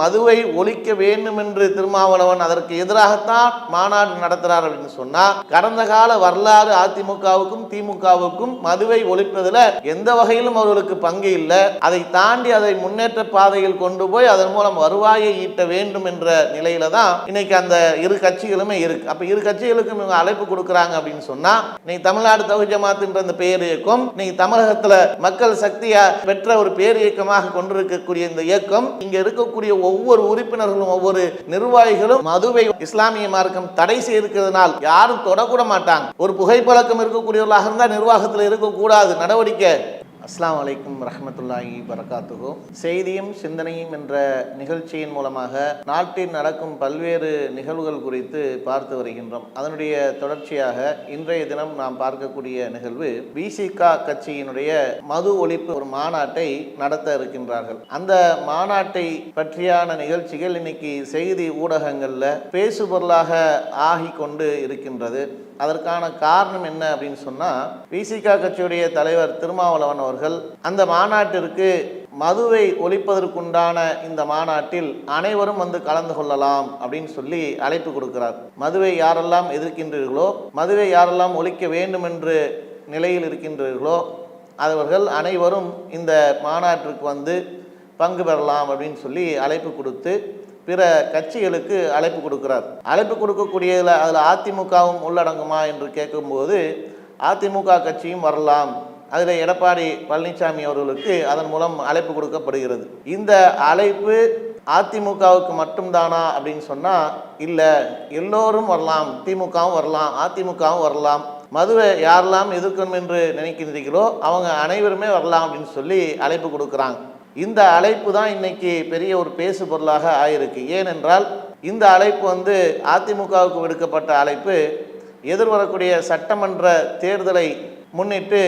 மதுவை ஒழிக்க வேண்டும் என்று திருமாவளவன் அதற்கு எதிராகத்தான் மாநாடு நடத்துகிறார் அப்படின்னு சொன்னால் கடந்த கால வரலாறு அதிமுகவுக்கும் திமுகவுக்கும் மதுவை ஒழிப்பதில் எந்த வகையிலும் அவர்களுக்கு பங்கு இல்லை. அதை தாண்டி அதை முன்னேற்ற பாதையில் கொண்டு போய் அதன் மூலம் வருவாயை ஈட்ட வேண்டும் என்ற நிலையில தான் இன்னைக்கு அந்த இரு கட்சிகளுமே இருக்கு. அப்ப இரு கட்சிகளுக்கும் இவங்க அழைப்பு கொடுக்குறாங்க அப்படின்னு சொன்னா இன்னைக்கு தமிழ்நாடு தகுதி ஜமாத்துன்ற அந்த பேர் இயக்கம் இன்னைக்கு தமிழகத்துல மக்கள் சக்தியா பெற்ற ஒரு பேர் இயக்கமாக கொண்டிருக்கக்கூடிய இந்த இயக்கம் இங்க இருக்கக்கூடிய ஒவ்வொரு உறுப்பினர்களும் ஒவ்வொரு நிர்வாகிகளும் மதுவை இஸ்லாமிய மார்க்கம் தடை செய்திருக்கிறதுனால் யாரும் தொடக்கூட மாட்டாங்க. ஒரு புகைப்பழக்கம் இருக்கக்கூடியவர்களாக இருந்தால் நிர்வாகத்தில் இருக்கக்கூடாது. நடவடிக்கை அஸ்லாம் வலைக்கும் ரஹமத்துல்லாஹி வரகாத்துகோ செய்தியும் சிந்தனையும் என்ற நிகழ்ச்சியின் மூலமாக நாட்டில் நடக்கும் பல்வேறு நிகழ்வுகள் குறித்து பார்த்து வருகின்றோம். அதனுடைய தொடர்ச்சியாக இன்றைய தினம் நாம் பார்க்கக்கூடிய நிகழ்வு பிசிகா கட்சியினுடைய மது ஒழிப்பு ஒரு மாநாட்டை நடத்த இருக்கின்றார்கள். அந்த மாநாட்டை பற்றியான நிகழ்ச்சிகள் இன்னைக்கு செய்தி ஊடகங்களில் பேசுபொருளாக ஆகி கொண்டு இருக்கின்றது. அதற்கான காரணம் என்ன அப்படின்னு சொன்னால் விசிகா கட்சியுடைய தலைவர் திருமாவளவன் அவர்கள் அந்த மாநாட்டிற்கு மதுவை ஒழிப்பதற்குண்டான இந்த மாநாட்டில் அனைவரும் வந்து கலந்து கொள்ளலாம் அப்படின்னு சொல்லி அழைப்பு கொடுக்கிறார். மதுவை யாரெல்லாம் எதிர்க்கின்றீர்களோ மதுவை யாரெல்லாம் ஒழிக்க வேண்டும் என்று நிலையில் இருக்கின்றீர்களோ அவர்கள் அனைவரும் இந்த மாநாட்டிற்கு வந்து பங்கு பெறலாம் அப்படின்னு சொல்லி அழைப்பு கொடுத்து பிற கட்சிகளுக்கு அழைப்பு கொடுக்கிறார். அழைப்பு கொடுக்கக்கூடியதில் அதில் அதிமுகவும் உள்ளடங்குமா என்று கேட்கும்போது அதிமுக கட்சியும் வரலாம். அதில் எடப்பாடி பழனிசாமி அவர்களுக்கு அதன் மூலம் அழைப்பு கொடுக்கப்படுகிறது. இந்த அழைப்பு அதிமுகவுக்கு மட்டும்தானா அப்படின்னு சொன்னால் இல்லை எல்லோரும் வரலாம். திமுகவும் வரலாம் அதிமுகவும் வரலாம். மதுவை யாரெல்லாம் எதிர்க்கணும் என்று நினைக்கின்றீர்களோ அவங்க அனைவருமே வரலாம் அப்படின்னு சொல்லி அழைப்பு கொடுக்குறாங்க. இந்த அழைப்பு தான் இன்னைக்கு பெரிய ஒரு பேசு பொருளாக ஆயிருக்கு. ஏனென்றால் இந்த அழைப்பு வந்து அதிமுகவுக்கு விடுக்கப்பட்ட அழைப்பு. எதிர்வரக்கூடிய சட்டமன்ற தேர்தலை முன்னிட்டு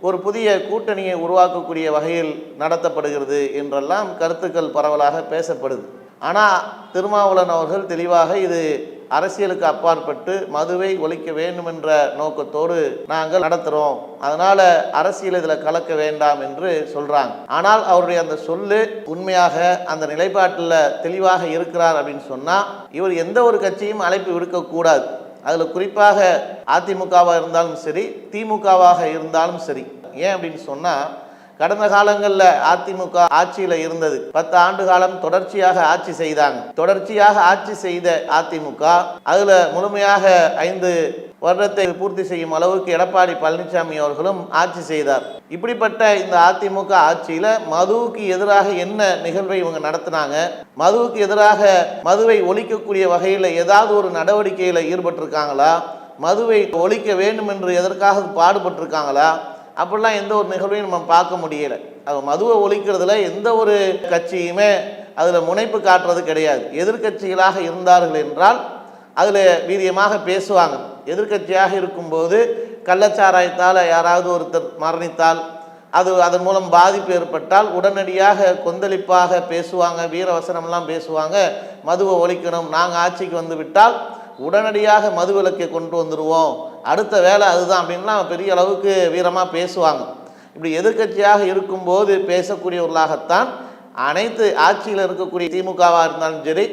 ஒரு புதிய கூட்டணியை உருவாக்கக்கூடிய வகையில் நடத்தப்படுகிறது என்றெல்லாம் கருத்துக்கள் பரவலாக பேசப்படுது. ஆனால் திருமாவளவன் அவர்கள் தெளிவாக இது அரசியலுக்கு அப்பாற்பட்டு மதுவை ஒழிக்க வேண்டும் என்ற நோக்கத்தோடு நாங்கள் நடத்துகிறோம் அதனால் அரசியல் இதில் கலக்க வேண்டாம் என்று சொல்கிறாங்க ஆனால் அவருடைய அந்த சொல்லு உண்மையாக அந்த நிலைப்பாட்டில் தெளிவாக இருக்கிறார் அப்படின்னு சொன்னால் இவர் எந்த ஒரு கட்சியும் அழைப்பு விடுக்கக்கூடாது அதில் குறிப்பாக அதிமுகவாக இருந்தாலும் சரி திமுகவாக இருந்தாலும் சரி. ஏன் அப்படின்னு சொன்னால் கடந்த காலங்களில் அதிமுக ஆட்சியில் இருந்தது. பத்து ஆண்டு காலம் தொடர்ச்சியாக ஆட்சி செய்தாங்க. தொடர்ச்சியாக ஆட்சி செய்த அதிமுக அதில் முழுமையாக ஐந்து வருடத்தை பூர்த்தி செய்யும் அளவுக்கு எடப்பாடி பழனிசாமி அவர்களும் ஆட்சி செய்தார். இப்படிப்பட்ட இந்த அதிமுக ஆட்சியில் மதுவுக்கு எதிராக என்ன நிகழ்வை இவங்க நடத்தினாங்க? மதுவுக்கு எதிராக மதுவை ஒழிக்கக்கூடிய வகையில் ஏதாவது ஒரு நடவடிக்கையில் ஈடுபட்டிருக்காங்களா? மதுவை ஒழிக்க வேண்டும் என்று எதற்காக பாடுபட்டிருக்காங்களா? அப்படிலாம் எந்த ஒரு நிகழ்வையும் நம்ம பார்க்க முடியலை. அது மதுவை ஒழிக்கிறதுல எந்த ஒரு கட்சியுமே அதில் முனைப்பு காட்டுறது கிடையாது. எதிர்க்கட்சிகளாக இருந்தார்கள் என்றால் அதில் வீரியமாக பேசுவாங்க. எதிர்க்கட்சியாக இருக்கும்போது கள்ளச்சாராயத்தால் யாராவது ஒருத்தர் மரணித்தால் அது அதன் மூலம் பாதிப்பு ஏற்பட்டால் உடனடியாக கொந்தளிப்பாக பேசுவாங்க வீரவசனம்லாம் பேசுவாங்க. மதுவை ஒழிக்கணும் நாங்கள் ஆட்சிக்கு வந்து விட்டால் உடனடியாக மதுவிலக்கை கொண்டு வந்துடுவோம் அடுத்த வேலை அதுதான் அப்படின்லாம் பெரிய அளவுக்கு வீரமாக பேசுவாங்க. இப்படி எதிர்க்கட்சியாக இருக்கும்போது பேசக்கூடியவர்களாகத்தான் அனைத்து ஆட்சியில் இருக்கக்கூடிய திமுகவாக இருந்தாலும் சரி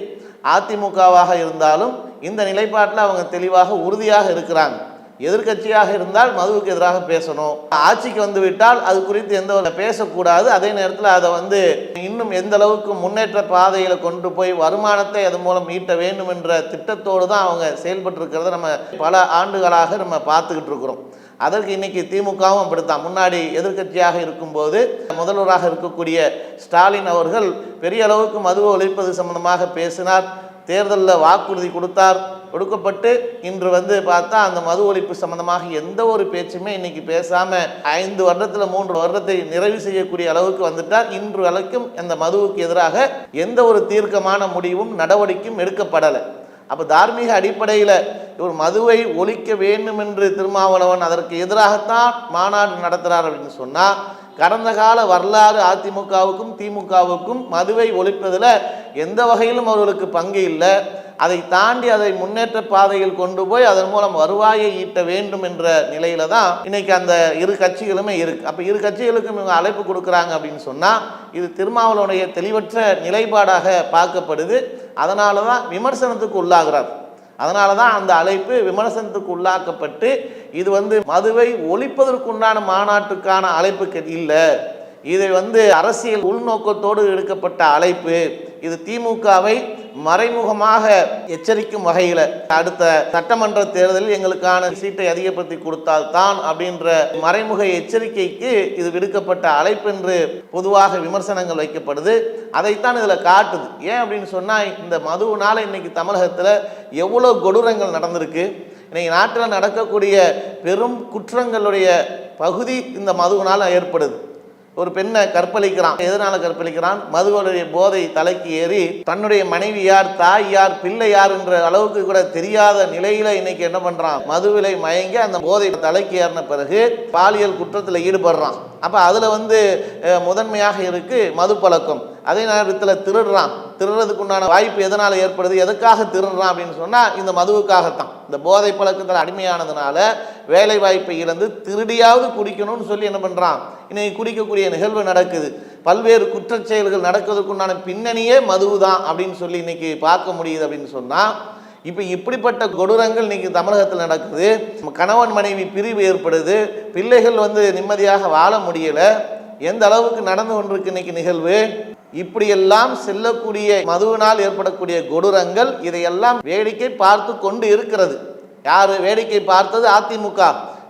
அதிமுகவாக இருந்தாலும் இந்த நிலைப்பாட்டில் அவங்க தெளிவாக உறுதியாக இருக்கிறாங்க. எதிர்க்கட்சியாக இருந்தால் மதுவுக்கு எதிராக பேசணும். ஆட்சிக்கு வந்து விட்டால் அது குறித்து எந்த பேசக்கூடாது. அதே நேரத்தில் அதை வந்து இன்னும் எந்த அளவுக்கு முன்னேற்ற பாதையில் கொண்டு போய் வருமானத்தை அதன் மூலம் ஈட்ட வேண்டும் என்ற திட்டத்தோடு தான் அவங்க செயல்பட்டு இருக்கிறத நம்ம பல ஆண்டுகளாக நம்ம பார்த்துக்கிட்டு இருக்கிறோம். அதற்கு இன்னைக்கு திமுகவும் அப்படித்தான். முன்னாடி எதிர்க்கட்சியாக இருக்கும்போது முதல்வராக இருக்கக்கூடிய ஸ்டாலின் அவர்கள் பெரிய அளவுக்கு மதுவை ஒழிப்பது சம்பந்தமாக பேசினார். தேர்தலில் வாக்குறுதி கொடுத்தார் கொடுக்கப்பட்டு இன்று வந்து பார்த்தா அந்த மது ஒழிப்பு சம்பந்தமாக எந்த ஒரு பேச்சுமே இன்னைக்கு பேசாமல் ஐந்து வருடத்தில் மூன்று வருடத்தை நிறைவு செய்யக்கூடிய அளவுக்கு வந்துட்டார். இன்று வரைக்கும் அந்த மதுவுக்கு எதிராக எந்த ஒரு தீர்க்கமான முடிவும் நடவடிக்கையும் எடுக்கப்படலை. அப்போ தார்மீக அடிப்படையில் இவர் மதுவை ஒழிக்க வேண்டும் என்று திருமாவளவன் அதற்கு எதிராகத்தான் மாநாடு நடத்துகிறார் அப்படின்னு சொன்னால் கடந்த கால வரலாறு அதிமுகவுக்கும் திமுகவுக்கும் மதுவை ஒழிப்பதில் எந்த வகையிலும் அவர்களுக்கு பங்கு இல்லை. அதை தாண்டி அதை முன்னேற்ற பாதையில் கொண்டு போய் அதன் மூலம் வருவாயை ஈட்ட வேண்டும் என்ற நிலையில தான் இன்னைக்கு அந்த இரு கட்சிகளுமே இருக்கு. அப்போ இரு கட்சிகளுக்கும் இவங்க அழைப்பு கொடுக்குறாங்க அப்படின்னு சொன்னால் இது திருமாவளவனுடைய தெளிவற்ற நிலைப்பாடாக பார்க்கப்படுது. அதனால தான் விமர்சனத்துக்கு உள்ளாகிறார். அதனால தான் அந்த அழைப்பு விமர்சனத்துக்கு உள்ளாக்கப்பட்டு இது வந்து மதுவை ஒழிப்பதற்குண்டான மாநாட்டுக்கான அழைப்பு இல்லை. இதை வந்து அரசியல் உள்நோக்கத்தோடு எடுக்கப்பட்ட அழைப்பு. இது திமுகவை மறைமுகமாக எச்சரிக்கும் வகையில் அடுத்த சட்டமன்ற தேர்தலில் எங்களுக்கான சீட்டை அதிகப்படுத்தி கொடுத்தால் தான் அப்படின்ற மறைமுக எச்சரிக்கைக்கு இது விடுக்கப்பட்ட அழைப்பு என்று பொதுவாக விமர்சனங்கள் வைக்கப்படுது. அதைத்தான் இதில் காட்டுது. ஏன் அப்படின்னு சொன்னால் இந்த மதுவுனால் இன்னைக்கு தமிழகத்தில் எவ்வளோ கொடூரங்கள் நடந்திருக்கு. இன்னைக்கு நாட்டில் நடக்கக்கூடிய பெரும் குற்றங்களுடைய பகுதி இந்த மதுவினால் ஏற்படுது. ஒரு பெண்ணை கற்பழிக்கிறான். எதனால கற்பழிக்கிறான்? மதுவனுடைய போதை தலைக்கு ஏறி தன்னுடைய மனைவி யார் தாய் யார் பிள்ளை யார் என்ற அளவுக்கு கூட தெரியாத நிலையில இன்னைக்கு என்ன பண்றான்? மதுவிலை மயங்கி அந்த போதை தலைக்கு ஏறின பிறகு பாலியல் குற்றத்தில் ஈடுபடுறான். அப்ப அதுல வந்து முதன்மையாக இருக்கு மது பழக்கம். அதே நேரத்தில் திருடுறான். திருடுறதுக்கு உண்டான வாய்ப்பு எதனால் ஏற்படுது? எதுக்காக திருடுறான் அப்படின்னு சொன்னால் இந்த மதுவுக்காகத்தான். இந்த போதை பழக்கத்தில் அடிமையானதுனால வேலை வாய்ப்பை இழந்து திருடியாவது குடிக்கணும்னு சொல்லி என்ன பண்ணுறான் இன்னைக்கு குடிக்கக்கூடிய நிகழ்வு நடக்குது. பல்வேறு குற்றச் செயல்கள் நடக்கிறதுக்குண்டான பின்னணியே மதுவு தான் அப்படின்னு சொல்லி இன்னைக்கு பார்க்க முடியுது அப்படின்னு சொன்னால் இப்போ இப்படிப்பட்ட கொடூரங்கள் இன்னைக்கு தமிழகத்தில் நடக்குது. கணவன் மனைவி பிரிவு ஏற்படுது. பிள்ளைகள் வந்து நிம்மதியாக வாழ முடியலை. எந்த அளவுக்கு நடந்து கொண்டிருக்கு இன்னைக்கு நிகழ்வு? இப்படியெல்லாம் செல்லக்கூடிய மதுவினால் ஏற்படக்கூடிய கொடூரங்கள் இதையெல்லாம் வேடிக்கை பார்த்து கொண்டு இருக்கிறது. யார்? வேடிக்கை பார்த்தது அதிமுக.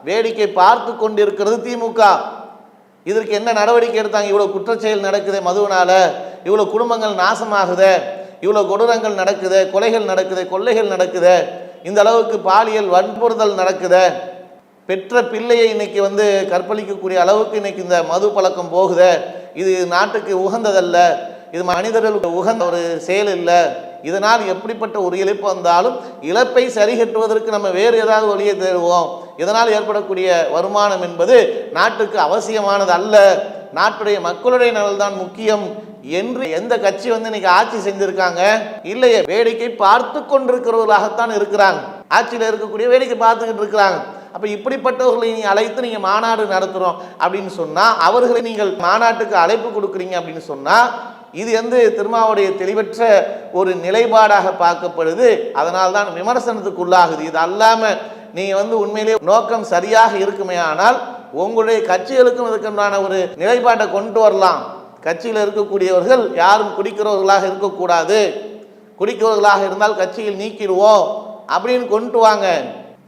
வேடிக்கை பார்த்து கொண்டு இருக்கிறது திமுக. இதற்கு என்ன நடவடிக்கை எடுத்தாங்க? இவ்வளோ குற்றச்செயல் நடக்குது மதுவினால. இவ்வளோ குடும்பங்கள் நாசமாகுது. இவ்வளோ கொடூரங்கள் நடக்குது. கொலைகள் நடக்குது. கொள்ளைகள் நடக்குது. இந்த அளவுக்கு பாலியல் வன்புறுதல் நடக்குது. பெற்ற பிள்ளையை இன்னைக்கு வந்து கற்பழிக்கக்கூடிய அளவுக்கு இன்னைக்கு இந்த மது பழக்கம் போகுது. இது நாட்டுக்கு உகந்ததல்ல. இது மனிதர்களுக்கு உகந்த ஒரு செயல் இல்லை. இதனால் எப்படிப்பட்ட ஒரு இழப்பு வந்தாலும் இழப்பை சரி கட்டுவதற்கு நம்ம வேறு ஏதாவது வழியை தேடுவோம். இதனால் ஏற்படக்கூடிய வருமானம் என்பது நாட்டுக்கு அவசியமானது அல்ல. நாட்டுடைய மக்களுடைய நலன்தான் முக்கியம் என்று எந்த கட்சி வந்து இன்னைக்கு ஆட்சி செஞ்சிருக்காங்க? இல்லையே வேடிக்கை பார்த்து கொண்டிருக்கிறவர்களாகத்தான் இருக்கிறாங்க. ஆட்சியில் இருக்கக்கூடிய வேடிக்கை பார்த்துக்கிட்டு இருக்கிறாங்க. அப்போ இப்படிப்பட்டவர்களை நீங்கள் அழைத்து நீங்கள் மாநாடு நடத்துகிறோம் அப்படின்னு சொன்னால் அவர்களை நீங்கள் மாநாட்டுக்கு அழைப்பு கொடுக்குறீங்க அப்படின்னு சொன்னால் இது வந்து திருமாவுடைய தெளிவற்ற ஒரு நிலைப்பாடாக பார்க்கப்படுது. அதனால் தான் விமர்சனத்துக்கு உள்ளாகுது. இது அல்லாமல் நீங்கள் வந்து உண்மையிலேயே நோக்கம் சரியாக இருக்குமே ஆனால் உங்களுடைய கட்சிகளுக்கும் இதுக்குண்டான ஒரு நிலைப்பாட்டை கொண்டு வரலாம். கட்சியில் இருக்கக்கூடியவர்கள் யாரும் குடிக்கிறவர்களாக இருக்கக்கூடாது. குடிக்கிறவர்களாக இருந்தால் கட்சியில் நீக்கிடுவோம் அப்படின்னு கொண்டு வாங்க.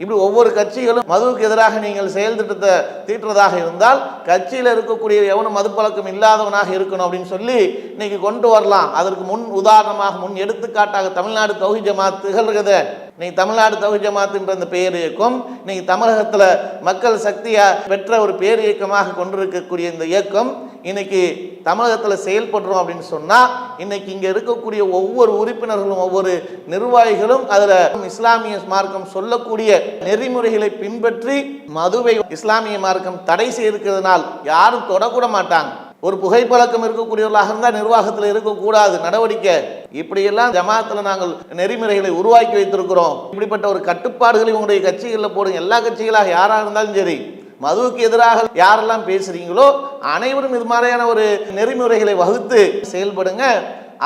இப்படி ஒவ்வொரு கட்சிகளும் மதுவுக்கு எதிராக நீங்கள் செயல் திட்டத்தை தீட்டுறதாக இருந்தால் கட்சியில் இருக்கக்கூடிய எவனும் மது பழக்கம் இல்லாதவனாக இருக்கணும் அப்படின்னு சொல்லி இன்னைக்கு கொண்டு வரலாம். அதற்கு முன் உதாரணமாக முன் எடுத்துக்காட்டாக தமிழ்நாடு தௌஹி ஜமாத் திகழ்கிறத. இன்னைக்கு தமிழ்நாடு தௌஹி ஜமாத்துன்ற இந்த பேர் இயக்கம். இன்னைக்கு தமிழகத்தில் மக்கள் சக்தியாக பெற்ற ஒரு பேர் இயக்கமாக கொண்டிருக்கக்கூடிய இந்த இயக்கம் இன்னைக்கு தமிழகத்தில் செயல்படுறோம் அப்படின்னு சொன்னால் இன்னைக்கு இங்கே இருக்கக்கூடிய ஒவ்வொரு உறுப்பினர்களும் ஒவ்வொரு நிர்வாகிகளும் அதில் இஸ்லாமிய மார்க்கம் சொல்லக்கூடிய நெறிமுறைகளை பின்பற்றி மதுவை இஸ்லாமிய மார்க்கம் தடை செய்திருக்கிறதுனால் யாரும் தொடக்கூட மாட்டாங்க. ஒரு புகைப்பழக்கம் இருக்கக்கூடியவர்களாக இருந்தால் நிர்வாகத்தில் இருக்கக்கூடாது நடவடிக்கை. இப்படியெல்லாம் ஜமாத்தில் நாங்கள் நெறிமுறைகளை உருவாக்கி வைத்திருக்கிறோம். இப்படிப்பட்ட ஒரு கட்டுப்பாடுகளை உங்களுடைய கட்சிகளில் போடுங்க. எல்லா கட்சிகளாக யாராக இருந்தாலும் சரி. மதுவுக்கு எதிராக யாரெல்லாம் பேசுறீங்களோ அனைவரும் இது மாதிரியான ஒரு நெறிமுறைகளை வகுத்து செயல்படுங்க.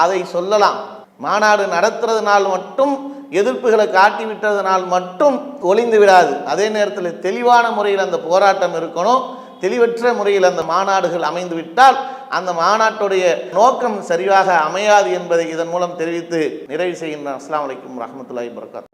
அதை சொல்லலாம். மாநாடு நடத்துறதுனால் மட்டும் எதிர்ப்புகளை காட்டி விட்டதனால் மட்டும் ஒளிந்து விடாது. அதே நேரத்தில் தெளிவான முறையில் அந்த போராட்டம் இருக்கணும். தெளிவற்ற முறையில் அந்த மாநாடுகள் அமைந்து விட்டால் அந்த மாநாட்டுடைய நோக்கம் சரியாக அமையாது என்பதை இதன் மூலம் தெரிவித்து நிறைவு செய்கின்றான். அஸ்லாம் வலைக்கம் ரஹமத்துல்லாஹி வரகாத்